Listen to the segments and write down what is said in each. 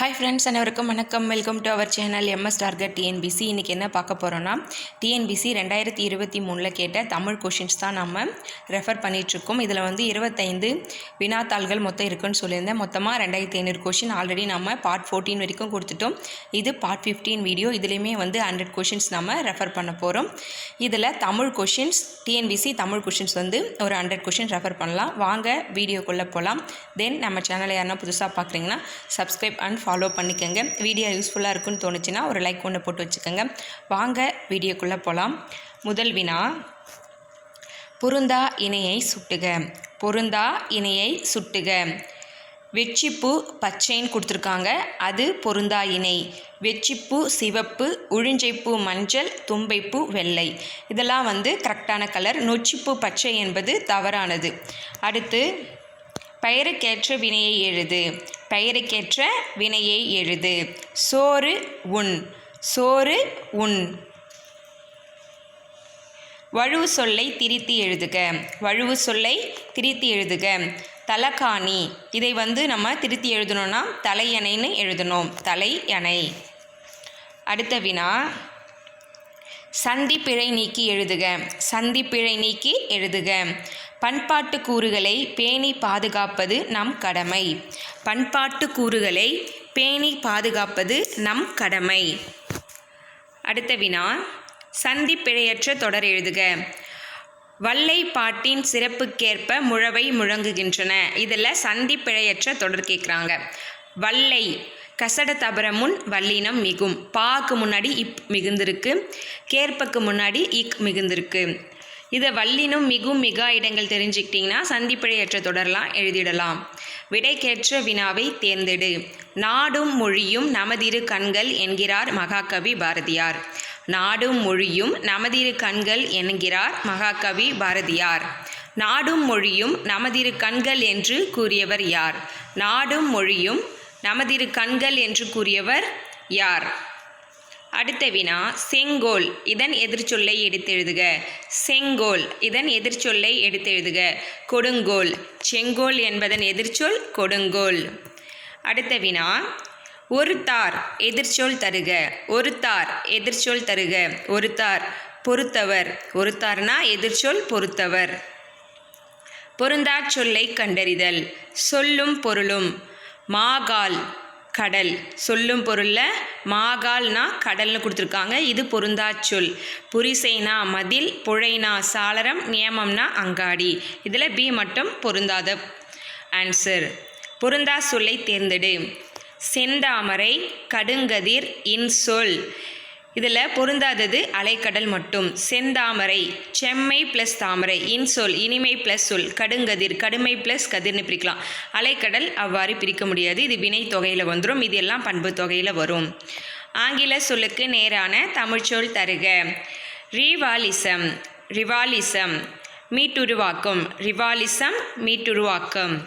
Hi friends அனைவருக்கும் வணக்கம். Welcome to our channel MS target TNPSC இன்றைக்கி என்ன பார்க்க போகிறோன்னா டிஎன்பிசி ரெண்டாயிரத்தி இருபத்தி மூணில் கேட்ட தமிழ் கொஷின்ஸ் தான் நம்ம ரெஃபர் பண்ணிகிட்ருக்கோம் இதில் வந்து இருபத்தைந்து வினாத்தாள்கள் மொத்தம் இருக்குன்னு சொல்லியிருந்தேன். மொத்தமாக ரெண்டாயிரத்தி ஐநூறு கொஷின் ஆல்ரெடி நம்ம பார்ட் ஃபோர்டீன் வரைக்கும் கொடுத்துட்டோம். இது பார்ட் ஃபிஃப்டீன் வீடியோ இதுலேயுமே வந்து ஹண்ட்ரட் கொஷின்ஸ் நம்ம ரெஃபர் பண்ண போகிறோம் இதில் Tamil questions TNPSC Tamil questions வந்து ஒரு ஹண்ட்ரட் கொஷின் ரெஃபர் பண்ணலாம். வாங்க வீடியோக்குள்ளே போகலாம் தென் நம்ம சேனலை யாருன்னா புதுசாக பார்க்குறீங்கன்னா சப்ஸ்கிரைப் அண்ட் ஃபாலோ பண்ணிக்கோங்க. வீடியோ யூஸ்ஃபுல்லாக இருக்குன்னு தோணுச்சுன்னா ஒரு லைக் ஒன்று போட்டு வச்சுக்கோங்க. வாங்க வீடியோக்குள்ளே போகலாம் முதல் வினா. பொருந்தா இணையை சுட்டுக. பொருந்தா இணையை சுட்டுக. வெச்சிப்பூ பச்சைன்னு கொடுத்துருக்காங்க. அது பொருந்தா இணை. வெச்சிப்பூ சிவப்பு உழிஞ்சைப்பு மஞ்சள் தும்பைப்பூ வெள்ளை. இதெல்லாம் வந்து கரெக்டான கலர் நொச்சிப்பூ பச்சை என்பது தவறானது. அடுத்து பெயருக்கேற்ற வினையை எழுது. பெயருக்கேற்ற வினையை எழுது. சோறு உண். சோறு உண். வழுவு சொல்லை திரித்து எழுதுக. வழுவு சொல்லை திரித்து எழுதுக. தலகாணி. இதை வந்து நம்ம திருத்தி எழுதணும்னா தலையணைன்னு எழுதணும். தலையணை அடுத்த வினா. சந்திப்பிழை நீக்கி எழுதுக. சந்திப்பிழை நீக்கி எழுதுக. பண்பாட்டு கூறுகளை பேணி பாதுகாப்பது நம் கடமை. பண்பாட்டு கூறுகளை பேணி பாதுகாப்பது நம் கடமை. அடுத்த வினா சந்திப்பிழையற்ற தொடர் எழுதுக. வல்லை பாட்டின் சிறப்புக்கேற்ப முழவை முழங்குகின்றன. இதில் சந்திப்பிழையற்ற தொடர் கேட்குறாங்க வல்லை கசட தபரமுன் வல்லினம் மிகும். பாக்கு முன்னாடி இப் மிகுந்திருக்கு. கேற்பக்கு முன்னாடி இக் மிகுந்திருக்கு. இதை வல்லினும் மிகும் மிகா இடங்கள் தெரிஞ்சுக்கிட்டிங்கன்னா சந்திப்பிழையற்ற தொடரலாம் எழுதிடலாம். விடைக்கேற்ற வினாவை தேர்ந்தெடு. நாடும் மொழியும் நமதிரு கண்கள் என்கிறார் மகாகவி பாரதியார். நாடும் மொழியும் நமதிரு கண்கள் என்கிறார் மகாகவி பாரதியார். நாடும் மொழியும் நமதிரு கண்கள் என்று கூறியவர் யார்? நாடும் மொழியும் நமதிரு கண்கள் என்று கூறியவர் யார்? அடுத்த வினா செங்கோல் இதன் எதிர்ச்சொல்லை எடுத்தெழுதுக. செங்கோல் இதன் எதிர்ச்சொல்லை எடுத்தெழுதுக. கொடுங்கோல் செங்கோல் என்பதன் எதிர்ச்சொல் கொடுங்கோல். அடுத்த வினா ஒருத்தார் எதிர்ச்சொல் தருக. ஒருத்தார் எதிர்ச்சொல் தருக. ஒருத்தார் பொறுத்தவர். ஒருத்தார்னா எதிர்ச்சொல் பொறுத்தவர். பொருந்தாச் சொல்லை கண்டறிதல். சொல்லும் பொருளும். மாகால் கடல். சொல்லும் பொருளில் மாகால்னா கடல்னு கொடுத்துருக்காங்க. இது பொருந்தா சொல் புரிசைனா மதில் புழைனா சாளரம் நியமம்னா அங்காடி. இதில் பி மட்டும் பொருந்தாத ஆன்சர் பொருந்தா சொல்லை தேர்ந்தெடு. செந்தாமரை கடுங்கதிர் இன்சொல். இதில் பொருந்தாதது அலைக்கடல் மட்டும். செந்தாமரை செம்மை ப்ளஸ் தாமரை இன்சொல் இனிமை ப்ளஸ் சொல் கடுங்கதிர் கடுமை ப்ளஸ் கதிர்னு பிரிக்கலாம். அலைக்கடல் அவ்வாறு பிரிக்க முடியாது. இது வினை தொகையில் வந்துடும் இது எல்லாம் பண்பு தொகையில் வரும். ஆங்கில சொல்லுக்கு நேரான தமிழ்ச்சொல் தருக. ரிவாலிசம் ரிவாலிசம் மீட்டுருவாக்கம் ரிவாலிசம் மீட்டுருவாக்கம்.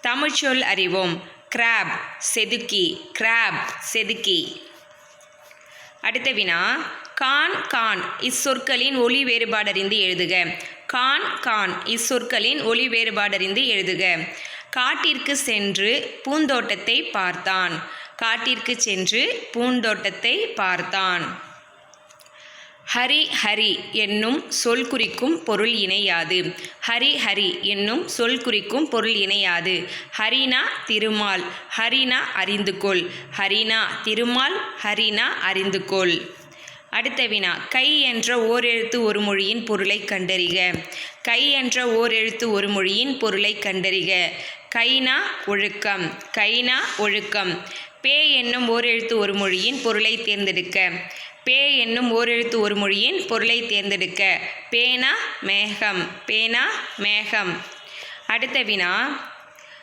தமிழ்ச்சொல் அறிவோம். கிராப் செதுக்கி கிராப் செதுக்கி. அடுத்த வினா கான் கான் இச்சொற்களின் ஒளி வேறுபாடறிந்து எழுதுக. கான் கான் இச்சொற்களின் ஒளி வேறுபாடறிந்து எழுதுக. காட்டிற்கு சென்று பூந்தோட்டத்தை பார்த்தான். காட்டிற்கு சென்று பூந்தோட்டத்தை பார்த்தான். ஹரி ஹரி என்னும் சொல் குறிக்கும் பொருள் இணையாது. ஹரி ஹரி என்னும் சொல் குறிக்கும் பொருள் இணையாது. ஹரினா திருமால் ஹரினா அறிந்து கொள் ஹரினா திருமால் ஹரினா அறிந்து கொள் அடுத்த வினா கை என்ற ஓரெழுத்து ஒரு மொழியின் பொருளை கண்டறிக. கை என்ற ஓரெழுத்து ஒரு மொழியின் பொருளை கண்டறிக. கைனா ஒழுக்கம் கைனா ஒழுக்கம். பே என்னும் ஓரெழுத்து ஒரு மொழியின் பொருளை தேர்ந்தெடுக்க. பே என்னும் ஓரெழுத்து ஒரு மொழியின் பொருளை தேர்ந்தெடுக்க. பேனா மேகம். பேனா மேகம். அடுத்த வினா.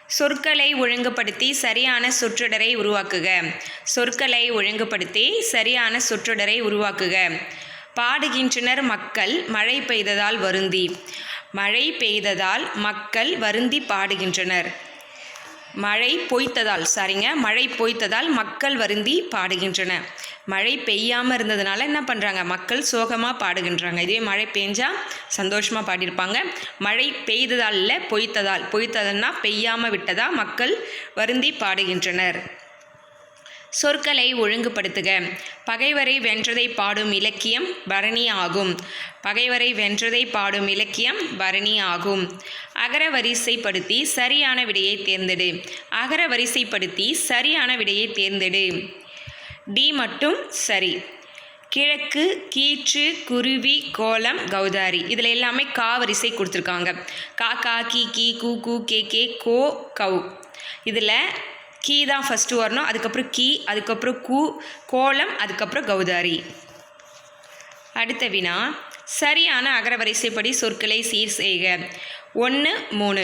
சொற்களை ஒழுங்குபடுத்தி சரியான சொற்றொடரை உருவாக்குக. சொற்களை ஒழுங்குபடுத்தி சரியான சொற்றொடரை உருவாக்குக. பாடுகின்றனர் மக்கள் மழை பெய்ததால் வருந்தி. மழை பெய்ததால் மக்கள் வருந்தி பாடுகின்றனர். மழை பொய்த்ததால் சரிங்க மழை பொய்த்ததால் மக்கள் வருந்தி பாடுகின்றன. மழை பெய்யாமல் இருந்ததுனால என்ன பண்ணுறாங்க மக்கள் சோகமாக பாடுகின்றாங்க. இதே மழை பெஞ்சால் சந்தோஷமாக பாடியிருப்பாங்க. மழை பெய்ததால் இல்லை பொய்த்ததால். பொய்த்ததுன்னா பெய்யாமல் விட்டதா? மக்கள் வருந்தி பாடுகின்றனர். சொற்களை ஒழுங்குபடுத்துக. பகைவரை வென்றதை பாடும் இலக்கியம் பரணி ஆகும். பகைவரை வென்றதை பாடும் இலக்கியம் பரணி ஆகும். அகர வரிசைப்படுத்தி சரியான விடையை தேர்ந்தெடு. அகர வரிசைப்படுத்தி சரியான விடையை தேர்ந்தெடு. டி மட்டும் சரி. கிழக்கு கீற்று குருவி கோலம் கௌதாரி. இதில் எல்லாமே கா வரிசை கொடுத்துருக்காங்க. கா கா கி கி கூ கூ கே கே கோ கௌ. இதில் கீ தான் ஃபஸ்ட்டு வரணும். அதுக்கப்புறம் கீ அதுக்கப்புறம் கூ கோலம் அதுக்கப்புறம் கௌதாரி. அடுத்த வினா சரியான அகரவரிசைப்படி சொற்களை சீர் செய்க. ஒன்று மூணு.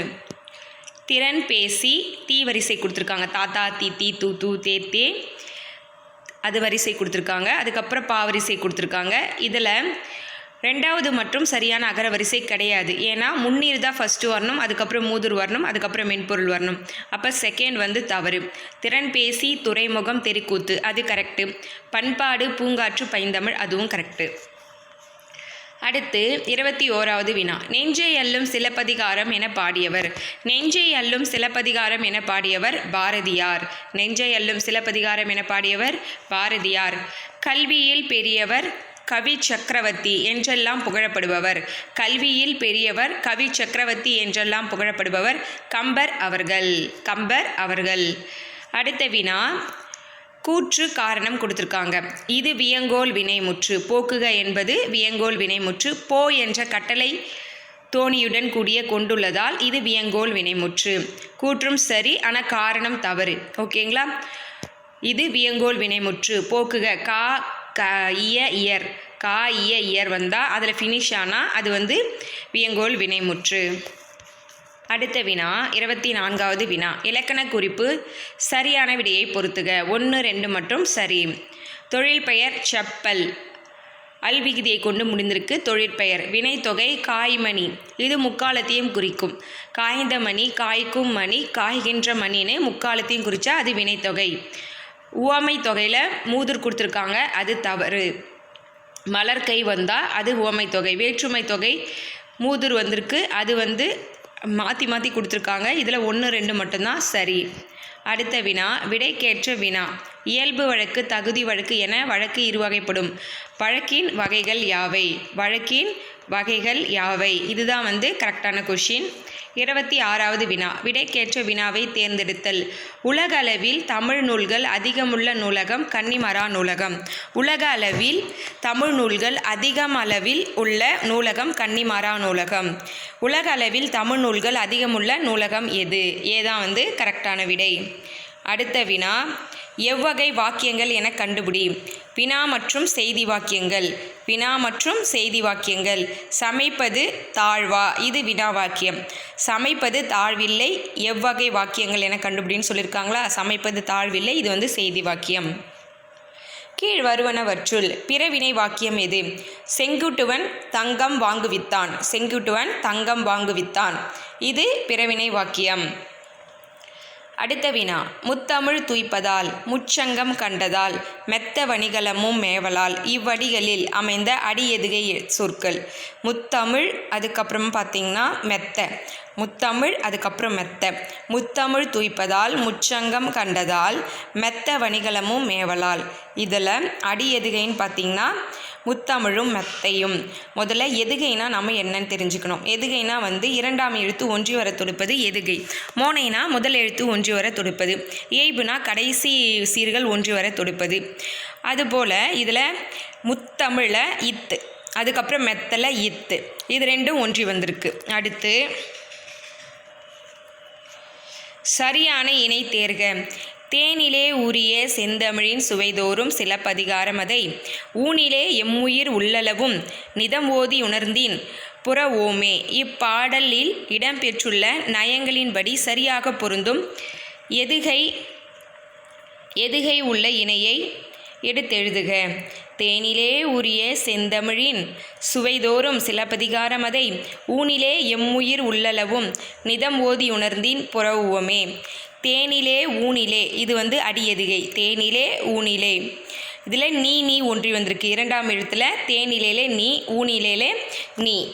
திறன் பேசி தீ வரிசை கொடுத்துருக்காங்க. தாத்தா தீ தீ தூ தூ தே தே. அது வரிசை கொடுத்துருக்காங்க. அதுக்கப்புறம் பா வரிசை கொடுத்துருக்காங்க. இதில் ரெண்டாவது மற்றும் சரியான அகர வரிசை கிடையாது. ஏன்னா முன்னீர் தான் ஃபஸ்ட்டு வரணும் அதுக்கப்புறம் மூதூர் வரணும் அதுக்கப்புறம் மென்பொருள் வரணும். அப்போ செகண்ட் வந்து தவறு. திறன் பேசி துறைமுகம் தெருக்கூத்து அது கரெக்டு பண்பாடு பூங்காற்று பைந்தமிழ் அதுவும் கரெக்டு அடுத்து இருபத்தி ஓராவது வினா. நெஞ்சை அல்லும் சிலப்பதிகாரம் என பாடியவர். நெஞ்சை அல்லும் சிலப்பதிகாரம் என பாடியவர் பாரதியார். நெஞ்சை அல்லும் சிலப்பதிகாரம் என பாடியவர் பாரதியார். கல்வியில் பெரியவர் கவி சக்கரவர்த்தி என்றெல்லாம் புகழப்படுபவர். கல்வியில் பெரியவர் கவி சக்கரவர்த்தி என்றெல்லாம் புகழப்படுபவர் கம்பர் அவர்கள் கம்பர் அவர்கள். அடுத்த வினா கூற்று காரணம் கொடுத்துருக்காங்க. இது வியங்கோல் வினைமுற்று போக்குக என்பது வியங்கோல் வினைமுற்று போ என்ற கட்டளை தோணியுடன் கூடிய கொண்டுள்ளதால் இது வியங்கோல் வினைமுற்று. கூற்றும் சரி ஆனால் காரணம் தவறு. ஓகேங்களா? இது வியங்கோல் வினைமுற்று போக்குக கா க இய இயர். கா இய இயர் வந்தால் அதில் ஃபினிஷ் ஆனால் அது வந்து வியங்கோல் வினைமுற்று. அடுத்த வினா இருபத்தி நான்காவது வினா. இலக்கண குறிப்பு சரியான விடையை பொறுத்துக. ஒன்று ரெண்டு மற்றும் சரி. தொழில் பெயர் செப்பல். அல்விகுதியை கொண்டு முடிந்திருக்கு தொழிற்பெயர் வினைத்தொகை காய்மணி. இது முக்காலத்தையும் குறிக்கும். காய்ந்த மணி காய்க்கும் மணி காய்கின்ற மணின்னு முக்காலத்தையும் குறித்தா அது வினைத்தொகை. உவமை தொகையில் மூதுர் கொடுத்துருக்காங்க. அது தவறு. மலர் கை வந்தால் அது உவமை தொகை. வேற்றுமை தொகை மூதுர் வந்திருக்கு. அது வந்து மாற்றி மாற்றி கொடுத்துருக்காங்க. இதில் ஒன்று ரெண்டு மட்டும்தான் சரி. அடுத்த வினா விடைக்கேற்ற வினா. இயல்பு வழக்கு தகுதி வழக்கு என வழக்கு இருவகைப்படும். வழக்கின் வகைகள் யாவை? வழக்கின் வகைகள் யாவை? இதுதான் வந்து கரெக்டான கொஷின் இருபத்தி ஆறாவது வினா. விடைக்கேற்ற வினாவை தேர்ந்தெடுத்தல். உலக அளவில் தமிழ் நூல்கள் அதிகமுள்ள நூலகம் கன்னிமரா நூலகம். உலக அளவில் தமிழ் நூல்கள் அதிகம் அளவில் உள்ள நூலகம் கன்னிமரா நூலகம். உலக அளவில் தமிழ் நூல்கள் அதிகமுள்ள நூலகம் எது? ஏதான் வந்து கரெக்டான விடை. அடுத்த வினா. எவ்வகை வாக்கியங்கள் என கண்டுபிடி. வினா மற்றும் செய்தி வாக்கியங்கள். வினா மற்றும் செய்தி வாக்கியங்கள். சமைப்பது தாழ்வா? இது வினா வாக்கியம். சமைப்பது தாழ்வில்லை எவ்வகை வாக்கியங்கள் என கண்டுபிடின்னு சொல்லியிருக்காங்களா சமைப்பது தாழ்வில்லை இது வந்து செய்தி வாக்கியம். கீழ் வருவனவற்றுள் பிறவினை வாக்கியம் எது? செங்குட்டுவன் தங்கம் வாங்குவித்தான். செங்குட்டுவன் தங்கம் வாங்குவித்தான். இது பிறவினை வாக்கியம். அடுத்த வினா. முத்தமிழ் துய்ப்பதால் முச்சங்கம் கண்டதால் மெத்த வணிகலமும் மேவலால் இவ்வடிகளில் அமைந்த அடியெதுகை சொற்கள். முத்தமிழ் அதுக்கப்புறம் பார்த்திங்கன்னா மெத்த. முத்தமிழ் அதுக்கப்புறம் மெத்த. முத்தமிழ் துய்ப்பதால் முச்சங்கம் கண்டதால் மெத்த வணிகலமும் மேவலால். இதில் அடி எதுகைன்னு பார்த்தீங்கன்னா முத்தமிழும் மெத்தையும். முதல்ல எதுகைனா நம்ம என்னன்னு தெரிஞ்சுக்கணும். எதுகைனா வந்து இரண்டாம் எழுத்து ஒன்றி வர தொடுப்பது எதுகை. மோனைனா முதல் எழுத்து ஒன்றி வர தொடுப்பது. ஏய்புனா கடைசி சீர்கள் ஒன்றி வர தொடுப்பது. அதுபோல் இதில் முத்தமிழில் இத்து. அதுக்கப்புறம் மெத்தல இத்து. இது ரெண்டும் ஒன்றி வந்திருக்கு. அடுத்து சரியான இணை தேர்க. தேனிலே உரிய செந்தமிழின் சுவைதோறும் சிலப்பதிகாரம் அதை. ஊனிலே எம்முயிர் உள்ளளவும் நிதம் ஓதி உணர்ந்தீன் புற ஓமே இப்பாடலில் இடம்பெற்றுள்ள நயங்களின்படி சரியாக பொருந்தும். எதுகை எதுகை உள்ள இணையை எடுத்தெழுதுக. தேனிலே உரிய செந்தமிழின் சுவைதோறும் சிலப்பதிகாரம் அதை ஊனிலே எம்முயிர் உள்ளளவும் நிதம் ஓதி உணர்ந்தின் புறவுவமே. தேனிலே ஊனிலே இது வந்து அடியெதுகை. தேனிலே ஊனிலே. இதில் நீ நீ ஒன்றி வந்திருக்கு. இரண்டாம் எழுத்தில் தேனிலேலே நீ ஊனிலேலே நீ.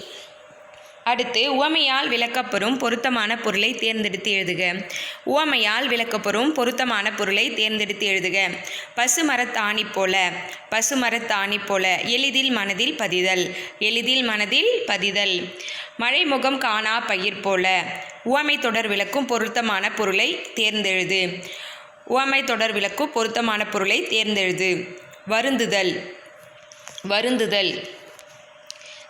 அடுத்து உவமையால் விளக்கப்பெறும் பொருத்தமான பொருளை தேர்ந்தெடுத்து எழுதுக. உவமையால் விளக்கப்பெறும் பொருத்தமான பொருளை தேர்ந்தெடுத்து எழுதுக. பசுமரத்தாணி போல பசுமரத்தாணி போல எளிதில் மனதில் பதிதல் எளிதில் மனதில் பதிதல். மழைமுகம் காணா பயிர் போல உவமை தொடர் விளக்கும் பொருத்தமான பொருளை தேர்ந்தெழுது. உவமை தொடர் விளக்கும் பொருத்தமான பொருளை தேர்ந்தெழுது. வருந்துதல் வருந்துதல்.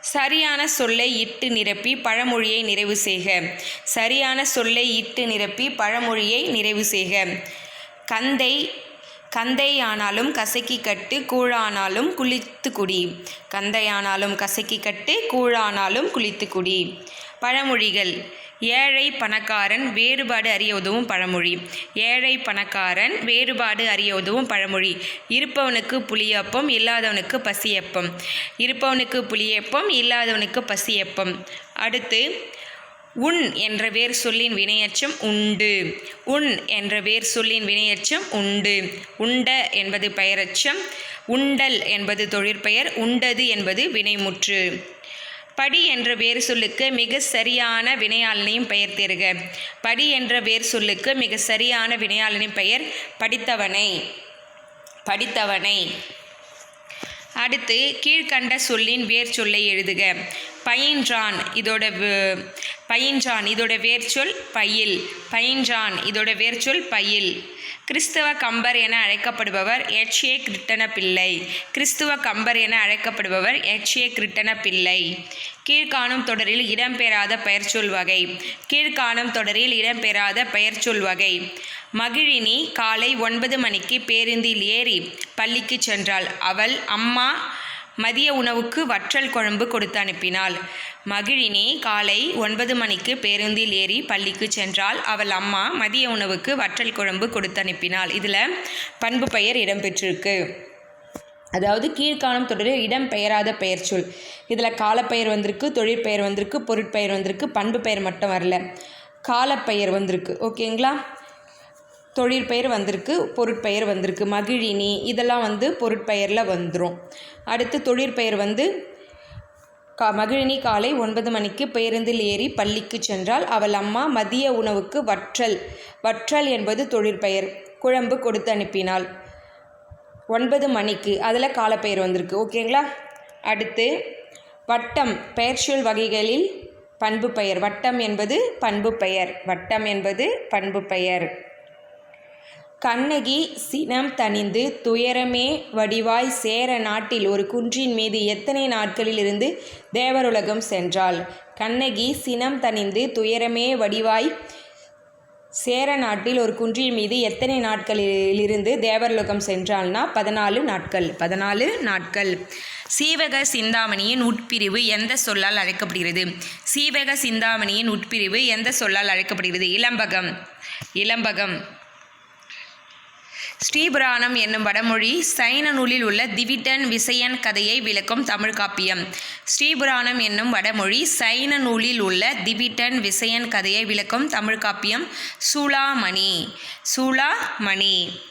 சரியான சொல்லை இட்டு நிரப்பி பழமொழியை நிறைவு செய்க. சரியான சொல்லை இட்டு நிரப்பி பழமொழியை நிறைவு செய்க. கந்தை கந்தை ஆனாலும் கசக்கி கட்டு கூழானாலும் குளித்து குடி. கந்தையானாலும் கசக்கி கட்டு கூழானாலும் குளித்து குடி. பழமொழிகள். ஏழை பணக்காரன் வேறுபாடு அறிய உதவும் பழமொழி. ஏழை பணக்காரன் வேறுபாடு அறிய உதவும் பழமொழி. இருப்பவனுக்கு புளியப்பம் இல்லாதவனுக்கு பசியப்பம். இருப்பவனுக்கு புளியப்பம் இல்லாதவனுக்கு பசியப்பம். அடுத்து உன் என்ற வேர் சொல்லின் வினையச்சம் உண்டு. உன் என்ற வேர் சொல்லின் வினையச்சம் உண்டு. உண்ட என்பது பெயரச்சம் உண்டல் என்பது தொழிற்பெயர் உண்டது என்பது வினைமுற்று. படி என்ற வேர் சொல்லுக்கு மிக சரியான வினையாளனையும் பெயர் தேர்க. படி என்ற வேர் சொல்லுக்கு மிக சரியான வினையாளனின் பெயர் படித்தவனை. படித்தவனை. அடுத்து கீழ்கண்ட சொல்லின் வேர் சொல்லை எழுதுக. பயின்றான் இதோட பயின்றான் இதோட வேர்ச்சொல் பயில். பயின்றான் இதோட வேர்ச்சொல் பயில். கிறிஸ்தவ கம்பர் என அழைக்கப்படுபவர் எச்ஏ கிருட்டன பிள்ளை கிறிஸ்துவ கம்பர் என அழைக்கப்படுபவர் எச்ஏ கிருட்டன பிள்ளை கீழ்காணும் தொடரில் இடம்பெறாத பெயர்ச்சொல் வகை. கீழ்காணும் தொடரில் இடம்பெறாத பெயர்ச்சொல் வகை. மகிழினி காலை ஒன்பது மணிக்கு பேருந்தில் ஏறி பள்ளிக்கு சென்றாள். அவள் அம்மா மதிய உணவுக்கு வற்றல் குழம்பு கொடுத்து அனுப்பினாள். மகிழினி காலை ஒன்பது மணிக்கு பேருந்தில் ஏறி பள்ளிக்கு சென்றால் அவள் அம்மா மதிய உணவுக்கு வற்றல் குழம்பு கொடுத்து அனுப்பினாள். இதில் பண்பு பெயர் இடம்பெற்றிருக்கு. அதாவது கீழ்காணும் தொடரில் இடம் பெயராத பெயர் சொல். இதில் காலப்பெயர் வந்திருக்கு தொழிற்பெயர் வந்திருக்கு பொருட்பெயர் வந்திருக்கு பண்பு பெயர் மட்டும் வரல. காலப்பெயர் வந்திருக்கு. ஓகேங்களா? தொழிற்பெயர் வந்திருக்கு பொருட்பெயர் வந்திருக்கு மகிழினி இதெல்லாம் வந்து பொருட்பெயரில் வந்துடும் அடுத்து தொழிற்பெயர் வந்து கா மகிழினி காலை ஒன்பது மணிக்கு பேருந்தில் ஏறி பள்ளிக்கு சென்றால் அவள் அம்மா மதிய உணவுக்கு வற்றல் வற்றல் என்பது தொழிற்பெயர் குழம்பு கொடுத்து அனுப்பினாள். ஒன்பது மணிக்கு அதில் காலப்பெயர் வந்திருக்கு ஓகேங்களா? அடுத்து வட்டம் பெயர்ச்சொல் வகைகளில் பண்பு பெயர் வட்டம் என்பது பண்பு பெயர் வட்டம் என்பது பண்பு பெயர் கண்ணகி சினம் தணிந்து துயரமே வடிவாய் சேர நாட்டில் ஒரு குன்றின் மீது எத்தனை நாட்களில் இருந்து தேவருலகம் சென்றாள்? கண்ணகி சினம் தணிந்து துயரமே வடிவாய் சேர நாட்டில் ஒரு குன்றின் மீது எத்தனை நாட்களிலிருந்து தேவர்லோகம் சென்றாள்னா பதினாலு நாட்கள். பதினாலு நாட்கள். சீவக சிந்தாமணியின் உட்பிரிவு எந்த சொல்லால் அழைக்கப்படுகிறது? சீவக சிந்தாமணியின் உட்பிரிவு எந்த சொல்லால் அழைக்கப்படுகிறது? இளம்பகம். இளம்பகம். ஸ்ரீபுராணம் என்னும் வடமொழி சைன நூலில் உள்ள திவிட்டன் விசயன் கதையை விளக்கும் தமிழ் காப்பியம். ஸ்ரீபுராணம் என்னும் வடமொழி சைன நூலில் உள்ள திவிட்டன் விசயன் கதையை விளக்கும் தமிழ் காப்பியம் சூளாமணி. சூளாமணி.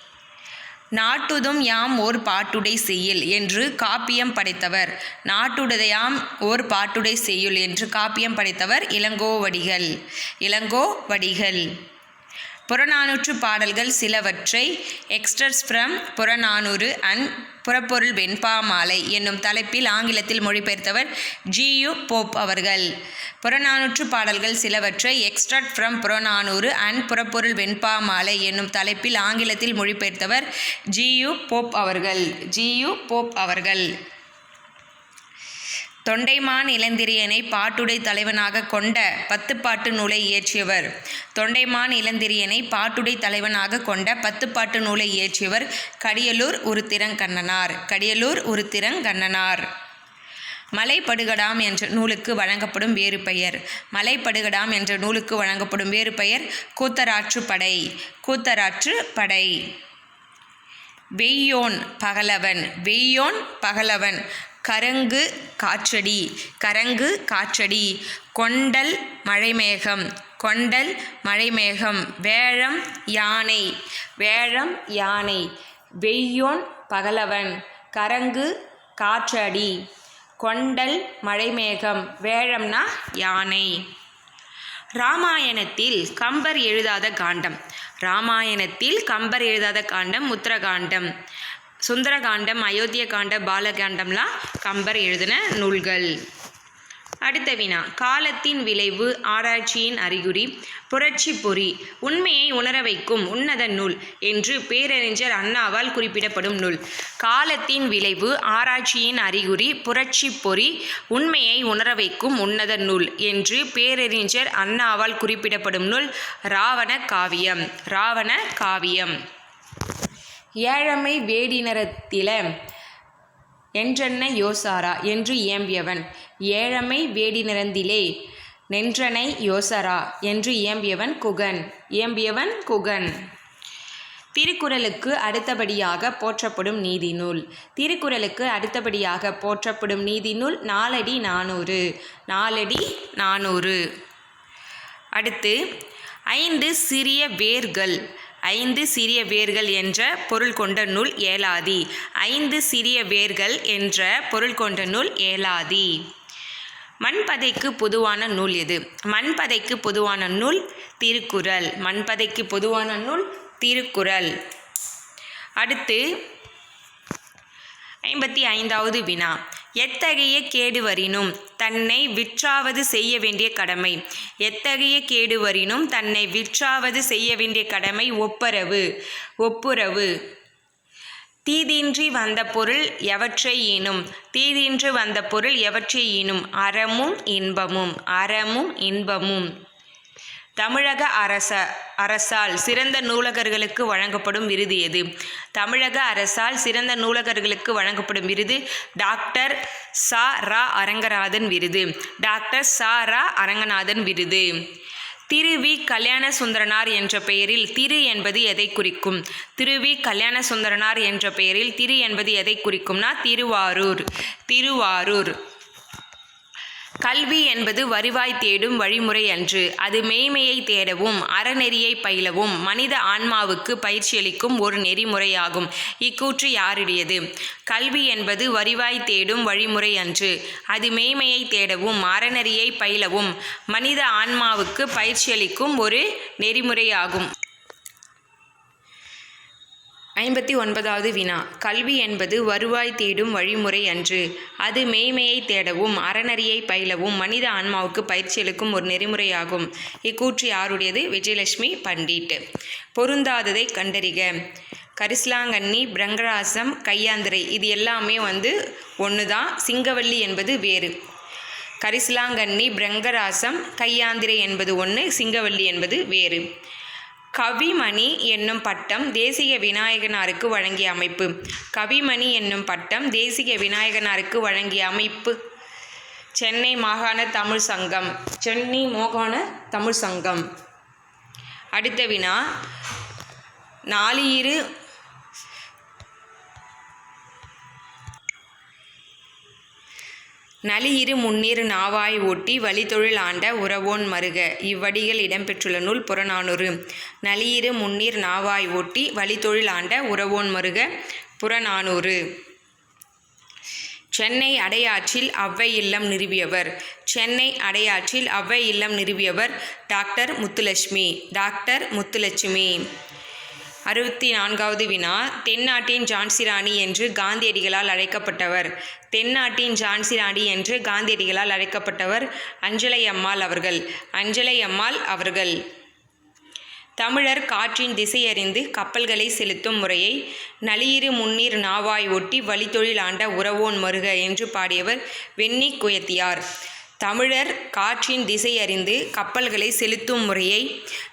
நாட்டுதும் யாம் ஓர் பாட்டுடை செய்யுள் என்று காப்பியம் படைத்தவர். நாட்டுடையாம் ஓர் பாட்டுடை செய்யுள் என்று காப்பியம் படைத்தவர் இளங்கோவடிகள். இளங்கோவடிகள். புறநானூற்று பாடல்கள் சிலவற்றை எக்ஸ்டர்ஸ் ஃப்ரம் புறநானூறு அண்ட் புறப்பொருள் வெண்பாமாலை என்னும் தலைப்பில் ஆங்கிலத்தில் மொழிபெயர்த்தவர் ஜியு போப் அவர்கள். புறநானூற்று பாடல்கள் சிலவற்றை எக்ஸ்ட்ராட் ஃப்ரம் புறநானூறு அண்ட் புறப்பொருள் வெண்பாமாலை என்னும் தலைப்பில் ஆங்கிலத்தில் மொழிபெயர்த்தவர் ஜியு போப் அவர்கள். ஜியு போப் அவர்கள். தொண்டைமான் இளந்திரியனை பாட்டுடை தலைவனாக கொண்ட பத்துப்பாட்டு நூலை இயற்றியவர். தொண்டைமான் இளந்திரியனை பாட்டுடை தலைவனாக கொண்ட பத்துப்பாட்டு நூலை இயற்றியவர் கடியலூர் உருத்திரங்கண்ணனார். கடியலூர் உருத்திரங்கண்ணனார். மலைப்படுகடாம் என்ற நூலுக்கு வழங்கப்படும் வேறு பெயர். மலைப்படுகடாம் என்ற நூலுக்கு வழங்கப்படும் வேறு பெயர் கூத்தராற்று படை. கூத்தராற்று படை. வெய்யோன் பகலவன். வெய்யோன் பகலவன். கரங்கு காற்றடி. கரங்கு காற்றடி. கொண்டல் மழைமேகம். கொண்டல் மழைமேகம். வேழம் யானை. வேழம் யானை. வெய்யோன் பகலவன். கரங்கு காற்றடி. கொண்டல் மழைமேகம். வேழம்னா யானை. ராமாயணத்தில் கம்பர் எழுதாத காண்டம். ராமாயணத்தில் கம்பர் எழுதாத காண்டம் உத்தரகாண்டம். சுந்தரகாண்டம் அயோத்திய காண்ட பாலகாண்டம்லாம் கம்பர் எழுதின நூல்கள். அடுத்த வினா. காலத்தின் விளைவு ஆராய்ச்சியின் அறிகுறி புரட்சி பொறி உண்மையை உணர வைக்கும் உன்னத நூல் என்று பேரறிஞர் அண்ணாவால் குறிப்பிடப்படும் நூல். காலத்தின் விளைவு ஆராய்ச்சியின் அறிகுறி புரட்சி பொறி உண்மையை உணர வைக்கும் உன்னத நூல் என்று பேரறிஞர் அண்ணாவால் குறிப்பிடப்படும் நூல் ராவண காவியம். ராவண காவியம். ஏழமை வேடினரத்தில என்றென்ன யோசாரா? என்று இயம்பியவன். ஏழமை வேடினரந்திலே நிறந்திலே நென்றனை யோசரா? என்று இயம்பியவன் குகன். இயம்பியவன் குகன். திருக்குறளுக்கு அடுத்தபடியாக போற்றப்படும் நீதி நூல் திருக்குறளுக்கு அடுத்தபடியாக போற்றப்படும் நீதி நூல் நாலடி நானூறு. நாலடி நானூறு. அடுத்து ஐந்து சிறிய வேர்கள். ஐந்து சிறிய வேர்கள் என்ற பொருள் கொண்ட நூல் ஏலாதி. ஐந்து சிறிய வேர்கள் என்ற பொருள் கொண்ட நூல் ஏலாதி. மண்பதைக்கு பொதுவான நூல் எது? மண்பதைக்கு பொதுவான நூல் திருக்குறள். மண்பதைக்கு பொதுவான நூல் திருக்குறள். அடுத்து ஐம்பத்தி ஐந்தாவது வினா. எத்தகைய கேடு வரினும் தன்னை விற்றாவது செய்ய வேண்டிய கடமை. எத்தகைய கேடு வரினும் தன்னை விற்றாவது செய்ய வேண்டிய கடமை ஒப்பரவு ஒப்புரவு. தீதின்றி வந்த பொருள் எவற்றை ஈனும்? தீதின்றி வந்த பொருள் எவற்றை ஈனும்? அறமும் இன்பமும் அறமும் இன்பமும். தமிழக அரச அரசால் சிறந்த நூலகர்களுக்கு வழங்கப்படும் விருது எது? தமிழக அரசால் சிறந்த நூலகர்களுக்கு வழங்கப்படும் விருது டாக்டர் சா. ரா. அரங்கநாதன் விருது. டாக்டர் சா. ரா. அரங்கநாதன் விருது. திரு. வி. கல்யாண சுந்தரனார் என்ற பெயரில் திரு என்பது எதை குறிக்கும்? திரு. வி. கல்யாண சுந்தரனார் என்ற பெயரில் திரு என்பது எதை குறிக்கும்னா திருவாரூர். திருவாரூர். கல்வி என்பது வருவாய் தேடும் வழிமுறை அன்று. அது மெய்மையை தேடவும் அறநெறியை பயிலவும் மனித ஆன்மாவுக்கு பயிற்சியளிக்கும் ஒரு நெறிமுறையாகும். இக்கூற்று யாருடையது? கல்வி என்பது வருவாய் தேடும் வழிமுறை அன்று. அது மெய்மையை தேடவும் அறநெறியை பயிலவும் மனித ஆன்மாவுக்கு பயிற்சியளிக்கும் ஒரு நெறிமுறையாகும். ஐம்பத்தி ஒன்பதாவது வினா. கல்வி என்பது வருவாய் தேடும் வழிமுறை அன்று. அது மேய்மையை தேடவும் அறநறியை பயிலவும் மனித ஆன்மாவுக்கு பயிற்சியளிக்கும் ஒரு நெறிமுறையாகும். இக்கூற்று யாருடையது விஜயலட்சுமி பண்டிட் பொருந்தாததை கண்டறிக. கரிசலாங்கண்ணி பிரங்கராசம் கையாந்திரை இது எல்லாமே வந்து ஒன்று தான் சிங்கவல்லி என்பது வேறு. கரிசலாங்கண்ணி பிரங்கராசம் கையாந்திரை என்பது ஒன்று சிங்கவல்லி என்பது வேறு. கவிமணி என்னும் பட்டம் தேசிய விநாயகனாருக்கு வழங்கிய அமைப்பு. கவிமணி என்னும் பட்டம் தேசிய விநாயகனாருக்கு வழங்கிய அமைப்பு. சென்னை மாகாண தமிழ் சங்கம். சென்னை மாகாண தமிழ் சங்கம். அடுத்த வினா. நாளிரு நலியிரு முன்னீர் நாவாய் ஓட்டி வழித்தொழில் ஆண்ட உறவோன் மருக. இவ்வடிகள் இடம்பெற்றுள்ள நூல் புறநானூறு. நலியிரு முன்னீர் நாவாய் ஓட்டி வழித்தொழில் ஆண்ட உறவோன் மருக. புறநானூறு. சென்னை அடையாற்றில் அவ்வை இல்லம் நிறுவியவர். சென்னை அடையாற்றில் அவ்வை இல்லம் நிறுவியவர் டாக்டர் முத்துலட்சுமி. டாக்டர் முத்துலட்சுமி. அறுபத்தி நான்காவது வினா தென்னாட்டின் ஜான்சி ராணி என்று காந்தியடிகளால் அழைக்கப்பட்டவர். தென்னாட்டின் ஜான்சி ராணி என்று காந்தியடிகளால் அழைக்கப்பட்டவர் அஞ்சலை அம்மாள் அவர்கள். அஞ்சலை அம்மாள் அவர்கள். தமிழர் காற்றின் திசையறிந்து கப்பல்களை செலுத்தும் முறையை நளியிரு முன்னீர் நாவாய் ஒட்டி வழித்தொழில் ஆண்ட உறவோன் மருக என்று பாடியவர் வெண்ணி குயத்தியார். தமிழர் காற்றின் திசை அறிந்து கப்பல்களை செலுத்தும் முறையை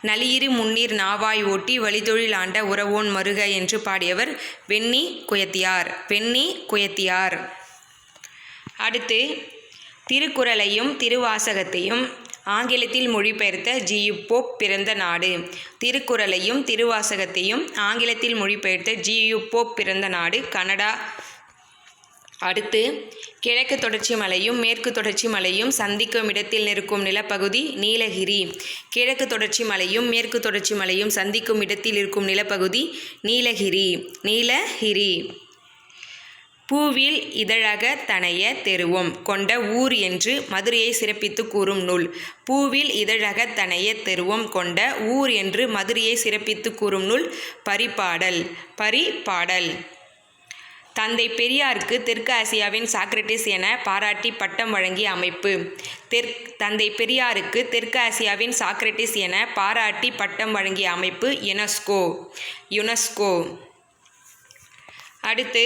நளியிரு முன்னீர் நாவாய் ஓட்டி வழித்தொழில் ஆண்ட உறவோன் மருக என்று பாடியவர் வெண்ணி குயத்தியார். வெண்ணி குயத்தியார். அடுத்து திருக்குறளையும் திருவாசகத்தையும் ஆங்கிலத்தில் மொழிபெயர்த்த ஜியு போப் பிறந்த நாடு. திருக்குறளையும் திருவாசகத்தையும் ஆங்கிலத்தில் மொழிபெயர்த்த ஜியு போப் பிறந்த நாடு கனடா அடுத்து கிழக்கு தொடர்ச்சி மலையும் மேற்கு தொடர்ச்சி மலையும் சந்திக்கும் இடத்தில் இருக்கும் நிலப்பகுதி நீலகிரி. கிழக்கு தொடர்ச்சி மலையும் மேற்கு தொடர்ச்சி மலையும் சந்திக்கும் இடத்தில் இருக்கும் நிலப்பகுதி நீலகிரி. நீலகிரி. பூவில் இதழக தனைய தெருவம் கொண்ட ஊர் என்று மதுரையை சிறப்பித்து கூறும் நூல். பூவில் இதழக தனைய தெருவம் கொண்ட ஊர் என்று மதுரையை சிறப்பித்து கூறும் நூல் பரிபாடல். பரிபாடல். தந்தை பெரியாருக்கு தெற்கு ஆசியாவின் சாக்ரட்டிஸ் என பாராட்டி பட்டம் வழங்கிய அமைப்பு. தெற் தந்தை பெரியாருக்கு தெற்கு ஆசியாவின் சாக்ரட்டிஸ் என பாராட்டி பட்டம் வழங்கிய அமைப்பு யுனெஸ்கோ யுனெஸ்கோ. அடுத்து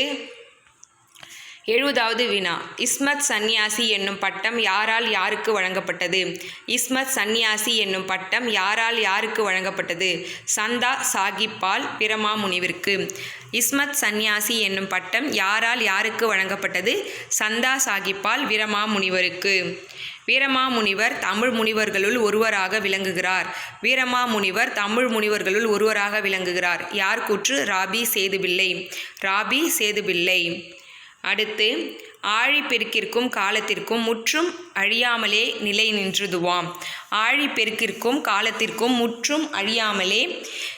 எழுபதாவது வினா இஸ்மத் சந்நியாசி என்னும் பட்டம் யாரால் யாருக்கு வழங்கப்பட்டது? இஸ்மத் சந்நியாசி என்னும் பட்டம் யாரால் யாருக்கு வழங்கப்பட்டது? சந்தா சாகிப்பால் பிரமா முனிவிற்கு இஸ்மத் சந்நியாசி என்னும் பட்டம் யாரால் யாருக்கு வழங்கப்பட்டது? சந்தா சாகிப்பால் வீரமா முனிவருக்கு வீரமா முனிவர் தமிழ் முனிவர்களுள் ஒருவராக விளங்குகிறார். வீரமா முனிவர் தமிழ் முனிவர்களுள் ஒருவராக விளங்குகிறார். யார் கூற்று? ராபி சேதுபிள்ளை. ராபி சேதுபிள்ளை. அடுத்து ஆழிப்பெருக்கிற்கும் காலத்திற்கும் முற்றும் அழியாமலே நிலை நின்றதுவாம். ஆழிப்பெருக்கிற்கும் காலத்திற்கும் முற்றும் அழியாமலே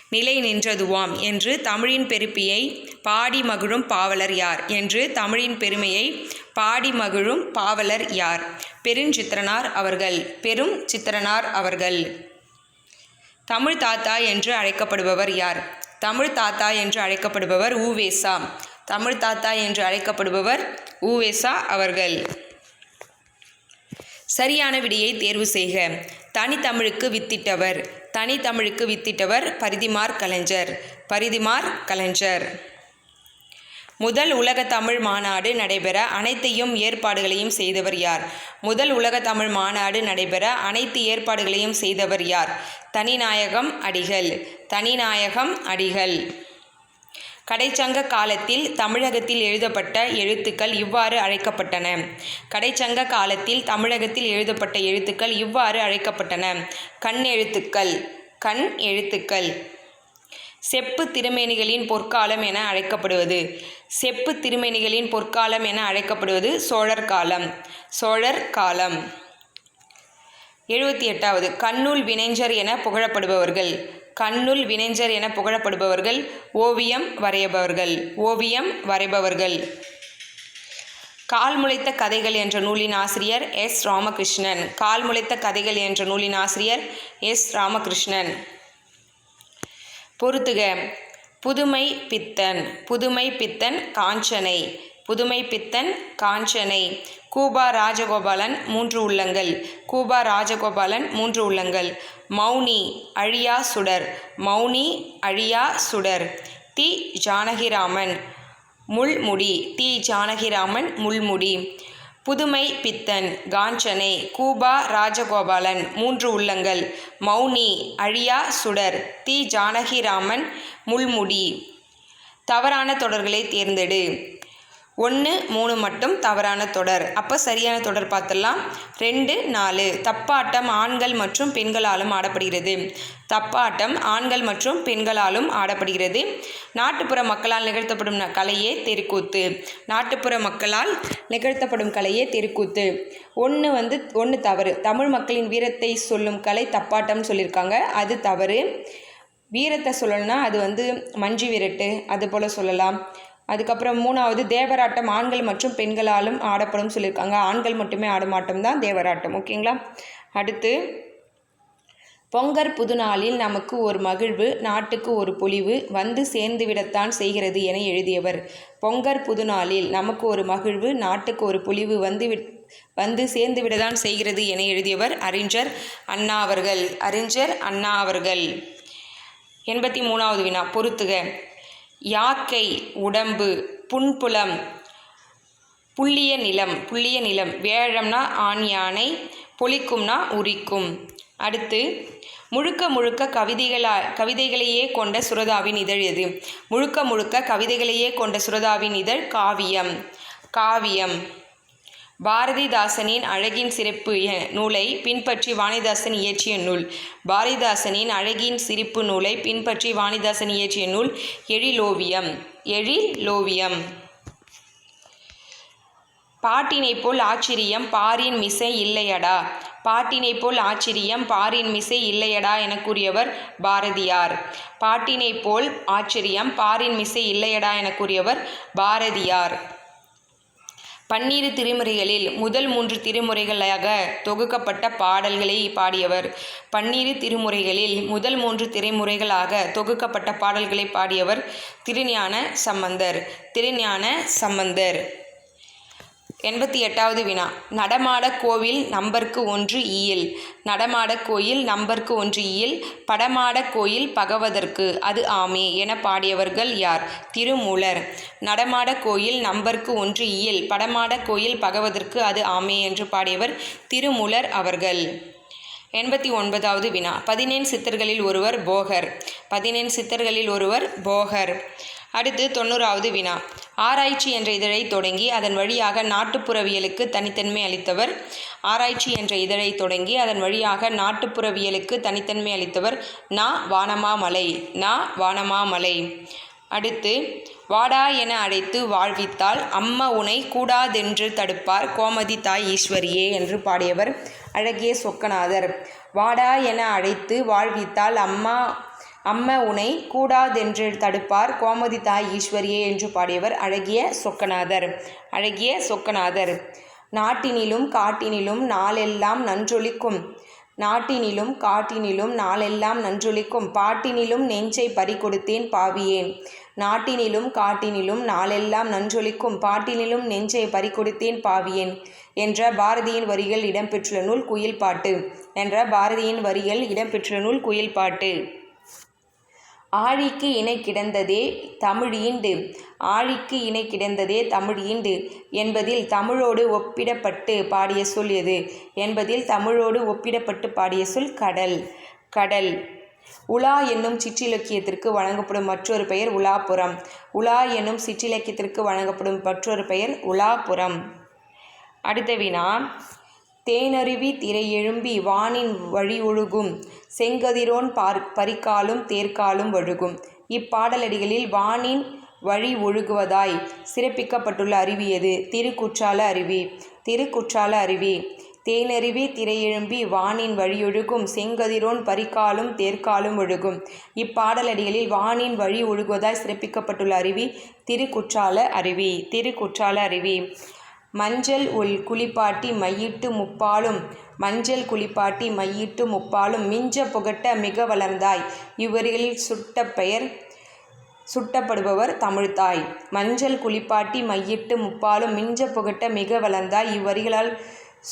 நிலை நின்றதுவாம் என்று தமிழின் பெருப்பியை பாடி மகிழும் பாவலர் யார்? என்று தமிழின் பெருமையை பாடி மகிழும் பாவலர் யார்? பெருஞ்சித்திரனார் அவர்கள் பெரும் சித்திரனார் அவர்கள். தமிழ் தாத்தா என்று அழைக்கப்படுபவர் யார்? தமிழ் தாத்தா என்று அழைக்கப்படுபவர் ஊவேசா தமிழ் தாத்தா என்று அழைக்கப்படுபவர் ஊவேசா அவர்கள். சரியான விடையை தேர்வு செய்க. தனித்தமிழுக்கு வித்திட்டவர். தனித்தமிழுக்கு வித்திட்டவர் பரிதிமார் கலைஞர். பரிதிமார் கலைஞர். முதல் உலக தமிழ் மாநாடு நடைபெற அனைத்தையும் ஏற்பாடுகளையும் செய்தவர் யார்? முதல் உலக தமிழ் மாநாடு நடைபெற அனைத்து ஏற்பாடுகளையும் செய்தவர் யார்? தனிநாயகம் அடிகள். தனிநாயகம் அடிகள். கடைச்சங்க காலத்தில் தமிழகத்தில் எழுதப்பட்ட எழுத்துக்கள் இவ்வாறு அழைக்கப்பட்டன. கடைச்சங்க காலத்தில் தமிழகத்தில் எழுதப்பட்ட எழுத்துக்கள் இவ்வாறு அழைக்கப்பட்டன. கண் எழுத்துக்கள் கண் எழுத்துக்கள். செப்பு திருமேனிகளின் பொற்காலம் என அழைக்கப்படுவது. செப்பு திருமேனிகளின் பொற்காலம் என அழைக்கப்படுவது சோழர் காலம். சோழர் காலம். எழுபத்தி எட்டாவது கண்ணூல் வினைஞர் என புகழப்படுபவர்கள். கண்ணுல் வினைஞர் என புகழப்படுபவர்கள் ஓவியம் வரையபவர்கள் ஓவியம் வரைபவர்கள். கால் முளைத்த கதைகள் என்ற நூலின் ஆசிரியர் எஸ். ராமகிருஷ்ணன். கால் முளைத்த கதைகள் என்ற நூலின் ஆசிரியர் எஸ். ராமகிருஷ்ணன். பொறுத்துக. புதுமை பித்தன் புதுமை பித்தன் காஞ்சனை புதுமை பித்தன் காஞ்சனை. கூபா ராஜகோபாலன் மூன்று உள்ளங்கள் கூபா ராஜகோபாலன் மூன்று உள்ளங்கள். மௌனி அழியா சுடர். மௌனி அழியா சுடர். தி ஜானகிராமன் முள்முடி. தி ஜானகிராமன் முள்முடி. புதுமை பித்தன் காஞ்சனை கூபா ராஜகோபாலன் மூன்று உள்ளங்கள். மௌனி அழியா சுடர். தி ஜானகிராமன் முள்முடி. தவறான தொடர்களை தேர்ந்தெடு. ஒன்று மூணு மட்டும் தவறான தொடர். அப்போ சரியான தொடர் பார்த்துடலாம். ரெண்டு நாலு. தப்பாட்டம் ஆண்கள் மற்றும் பெண்களாலும் ஆடப்படுகிறது. தப்பாட்டம் ஆண்கள் மற்றும் பெண்களாலும் ஆடப்படுகிறது. நாட்டுப்புற மக்களால் நிகழ்த்தப்படும் கலையே தெருக்கூத்து. நாட்டுப்புற மக்களால் நிகழ்த்தப்படும் கலையே தெருக்கூத்து. ஒன்று வந்து ஒன்று தவறு. தமிழ் மக்களின் வீரத்தை சொல்லும் கலை தப்பாட்டம் சொல்லியிருக்காங்க. அது தவறு. வீரத்தை சொல்லணும்னா அது வந்து மஞ்சு விரட்டு அது போல் சொல்லலாம். அதுக்கப்புறம் மூணாவது தேவராட்டம் ஆண்கள் மற்றும் பெண்களாலும் ஆடப்படும் சொல்லியிருக்காங்க. ஆண்கள் மட்டுமே ஆடும் ஆட்டம் தான் தேவராட்டம். ஓகேங்களா? அடுத்து பொங்கற் புதுநாளில் நமக்கு ஒரு மகிழ்வு நாட்டுக்கு ஒரு பொலிவு வந்து சேர்ந்துவிடத்தான் செய்கிறது என எழுதியவர். பொங்கற் புதுநாளில் நமக்கு ஒரு மகிழ்வு நாட்டுக்கு ஒரு பொலிவு வந்து விட் வந்து சேர்ந்துவிடத்தான் செய்கிறது என எழுதியவர் அறிஞர் அண்ணா அவர்கள். அறிஞர் அண்ணா அவர்கள். எண்பத்தி மூணாவது வினா பொறுத்துக. யாக்கை உடம்பு புன்புலம் புள்ளிய நிலம் புள்ளிய நிலம். வேழம்னா ஆண் யானை பொலிக்கும்னா உரிக்கும். அடுத்து முழுக்க முழுக்க கவிதைகளா கவிதைகளையே கொண்ட சுரதாவின் இதழ் எது? முழுக்க முழுக்க கவிதைகளையே கொண்ட சுரதாவின் இதழ் காவியம். காவியம். பாரதிதாசனின் அழகின் சிறப்பு எ- நூலை பின்பற்றி வாணிதாசன் இயற்றிய நூல். பாரதிதாசனின் அழகின் சிரிப்பு நூலை பின்பற்றி வாணிதாசன் இயற்றிய நூல் எழிலோவியம். எழிலோவியம். பாட்டினை போல் ஆச்சரியம் பாரின் மிசை இல்லையடா. பாட்டினை போல் ஆச்சரியம் பாரின் மிசை இல்லையடா என கூறியவர் பாரதியார். பாட்டினை போல் ஆச்சரியம் பாரின் மிசை இல்லையடா என கூறியவர் பாரதியார். பன்னிரு திருமுறைகளில் முதல் மூன்று திருமுறைகளாக தொகுக்கப்பட்ட பாடல்களை பாடியவர். பன்னிரு திருமுறைகளில் முதல் மூன்று திரைமுறைகளாக தொகுக்கப்பட்ட பாடல்களை பாடியவர் திருஞான சம்பந்தர். திருஞான சம்பந்தர். எண்பத்தி எட்டாவது வினா. நடமாட கோவில் நம்பர்க்கு ஒன்று ஈயில். நடமாட கோயில் நம்பர்க்கு ஒன்று ஈயில். படமாட கோயில் பகவதற்கு. அது ஆமே என பாடியவர்கள் யார்? திருமூலர். நடமாட கோயில் நம்பர்க்கு ஒன்று ஈயில். படமாட கோயில் பகவதற்கு அது ஆமே என்று பாடியவர் திருமூலர் அவர்கள். எண்பத்தி ஒன்பதாவது வினா. பதினேழு சித்தர்களில் ஒருவர் போகர். பதினேழு சித்தர்களில் ஒருவர் போகர். அடுத்து தொண்ணூறாவது வினா. ஆராய்ச்சி என்ற இதழை தொடங்கி அதன் வழியாக நாட்டுப்புறவியலுக்கு தனித்தன்மை அளித்தவர். ஆராய்ச்சி என்ற இதழை தொடங்கி அதன் வழியாக நாட்டுப்புறவியலுக்கு தனித்தன்மை அளித்தவர் நா. வானமாமலை. நா. வானமாமலை. அடுத்து வாடா என அழைத்து வாழ்வித்தால் அம்ம உனை கூடாதென்று தடுப்பார் கோமதி தாய் ஈஸ்வரியே என்று பாடியவர் அழகிய சொக்கநாதர். வாடா என அழைத்து வாழ்வித்தால் அம்மா அம்ம உனை கூடாதென்று தடுப்பார் கோமதி தாய் ஈஸ்வரியே என்று பாடியவர் அழகிய சொக்கநாதர். அழகிய சொக்கநாதர். நாட்டினிலும் காட்டினிலும் நாளெல்லாம் நன்றொலிக்கும் நாட்டினிலும் காட்டினிலும் நாளெல்லாம் நன்றொலிக்கும் பாட்டினிலும் நெஞ்சை பறிகொடுத்தேன் பாவியேன். நாட்டினிலும் காட்டினிலும் நாளெல்லாம் நன்றொலிக்கும் பாட்டினிலும் நெஞ்சை பறிகொடுத்தேன் பாவியேன் என்ற பாரதியின் வரிகள் இடம்பெற்றுள்ள நூல் குயில் பாட்டு என்ற பாரதியின் வரிகள் இடம்பெற்றுள்ள நூல் குயில் பாட்டு ஆழிக்கு இணை கிடந்ததே தமிழ் ஈண்டு. ஆழிக்கு இணை கிடந்ததே தமிழ் ஈண்டு. என்பதில் தமிழோடு ஒப்பிடப்பட்டு பாடிய சொல் எது? என்பதில் தமிழோடு ஒப்பிடப்பட்டு பாடிய சொல் கடல். கடல். உலா என்னும் சிற்றிலக்கியத்திற்கு வழங்கப்படும் மற்றொரு பெயர் உலாப்புறம் உலா என்னும் சிற்றிலக்கியத்திற்கு வழங்கப்படும் மற்றொரு பெயர் உலாப்புறம் அடுத்த வினா. தேனருவி திரையெழும்பி வானின் வழி ஒழுகும் செங்கதிரோன் பார் பரிக்காலும் தேர்க்காலும் வழுகும். இப்பாடலடிகளில் வானின் வழி ஒழுகுவதாய் சிறப்பிக்கப்பட்டுள்ள அருவி எது? திருக்குற்றால அருவி. திருக்குற்றால அருவி. தேனருவி திரையெழும்பி வானின் வழியொழுகும். செங்கதிரோன் பரிக்காலும் தேர்க்காலும் ஒழுகும் இப்பாடலடிகளில் வானின் வழி ஒழுகுவதாய் சிறப்பிக்கப்பட்டுள்ள அருவி திருக்குற்றால அருவி. திருக்குற்றால அருவி. மஞ்சள் உள் குளிப்பாட்டி மையிட்டு முப்பாலும் மஞ்சள் குளிப்பாட்டி மையிட்டு முப்பாலும் மிஞ்ச புகட்ட மிக வளர்ந்தாய். இவ்வரிகளில் சுட்ட பெயர் சுட்டப்படுபவர் தமிழ்தாய் மஞ்சள் குளிப்பாட்டி மையிட்டு முப்பாலும் மிஞ்ச புகட்ட மிக வளர்ந்தாய். இவ்வரிகளால்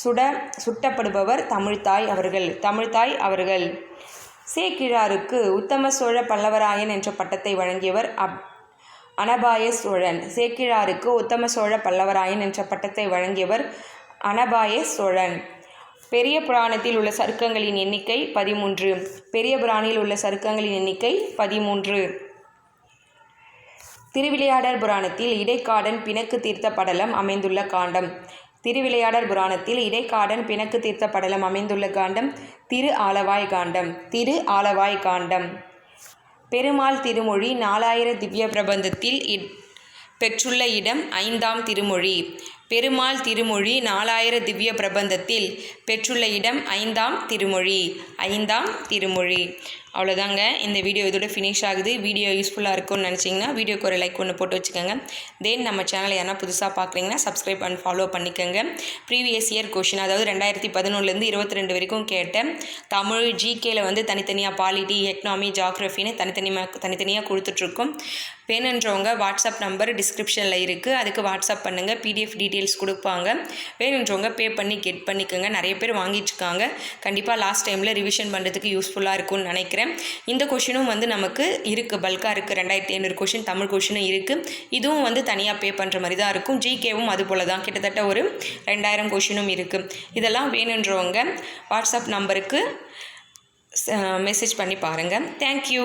சுட சுட்டப்படுபவர் தமிழ்தாய் அவர்கள். தமிழ்தாய் அவர்கள். சேக்கிழாருக்கு உத்தம சோழ பல்லவராயன் என்ற பட்டத்தை வழங்கியவர் அப் அனபாய சோழன். சேக்கிழாருக்கு உத்தம சோழ பல்லவராயன் என்ற பட்டத்தை வழங்கியவர் அனபாய சோழன். பெரிய புராணத்தில் உள்ள சருக்கங்களின் எண்ணிக்கை பதிமூன்று. பெரிய புராணில் உள்ள சருக்கங்களின் எண்ணிக்கை பதிமூன்று. திருவிளையாடர் புராணத்தில் இடைக்காடன் பிணக்கு தீர்த்த படலம் அமைந்துள்ள காண்டம். திருவிளையாடர் புராணத்தில் இடைக்காடன் பிணக்கு தீர்த்த படலம் அமைந்துள்ள காண்டம் திரு ஆலவாய் காண்டம். திரு ஆலவாய் காண்டம். பெருமாள் திருமொழி நாலாயிர திவ்ய பிரபந்தத்தில் பெற்றுள்ள இடம் ஐந்தாம் திருமொழி. பெருமாள் திருமொழி நாலாயிர திவ்ய பிரபந்தத்தில் பெற்றுள்ள இடம் ஐந்தாம் திருமொழி. ஐந்தாம் திருமொழி. அவ்வளோதாங்க. இந்த வீடியோ இதோட ஃபினிஷ் ஆகுது. வீடியோ யூஸ்ஃபுல்லாக இருக்கும்னு நினச்சிங்கன்னா வீடியோக்கு ஒரு லைக் ஒன்று போட்டு வச்சுக்கோங்க. தென் நம்ம சேனல் யாரா புதுசாக பார்க்குறீங்கன்னா சப்ஸ்கிரைப் அண்ட் ஃபாலோ பண்ணிக்கோங்க. ப்ரீவியஸ் இயர் கொஷின் அதாவது ரெண்டாயிரத்தி பதினொன்றுலேருந்து இருபத்தி ரெண்டு வரைக்கும் கேட்டேன். தமிழ் ஜிகேல வந்து தனித்தனியாக பாலிட்டி எக்கனாமி ஜாக்ரஃபின்னு தனித்தனியாக தனித்தனியாக கொடுத்துட்ருக்கோம். வேணுன்றவங்க வாட்ஸ்அப் நம்பர் டிஸ்கிரிப்ஷனில் இருக்குது அதுக்கு வாட்ஸ்அப் பண்ணுங்கள் பிடிஎஃப் டீட்டெயில்ஸ் கொடுப்பாங்க. வேணுன்றவங்க பே பண்ணி கெட் பண்ணிக்கோங்க. நிறைய பேர் வாங்கிட்டுருக்காங்க கண்டிப்பாக லாஸ்ட் டைமில் ரிவிஷன் பண்ணுறதுக்கு யூஸ்ஃபுல்லாக இருக்கும்னு நினைக்கிறேன். இந்த கொஷினும் வந்து நமக்கு இருக்குது பல்காக இருக்குது ரெண்டாயிரத்தி ஐநூறு கொஷின் தமிழ் கொஷினும் இருக்குது இதுவும் வந்து தனியாக பே பண்ணுற மாதிரி தான் இருக்கும். ஜிகேவும் அது போல் தான். கிட்டத்தட்ட ஒரு ரெண்டாயிரம் கொஷினும் இருக்குது இதெல்லாம் வேணுன்றவங்க வாட்ஸ்அப் நம்பருக்கு மெசேஜ் பண்ணி பாருங்கள் தேங்க்யூ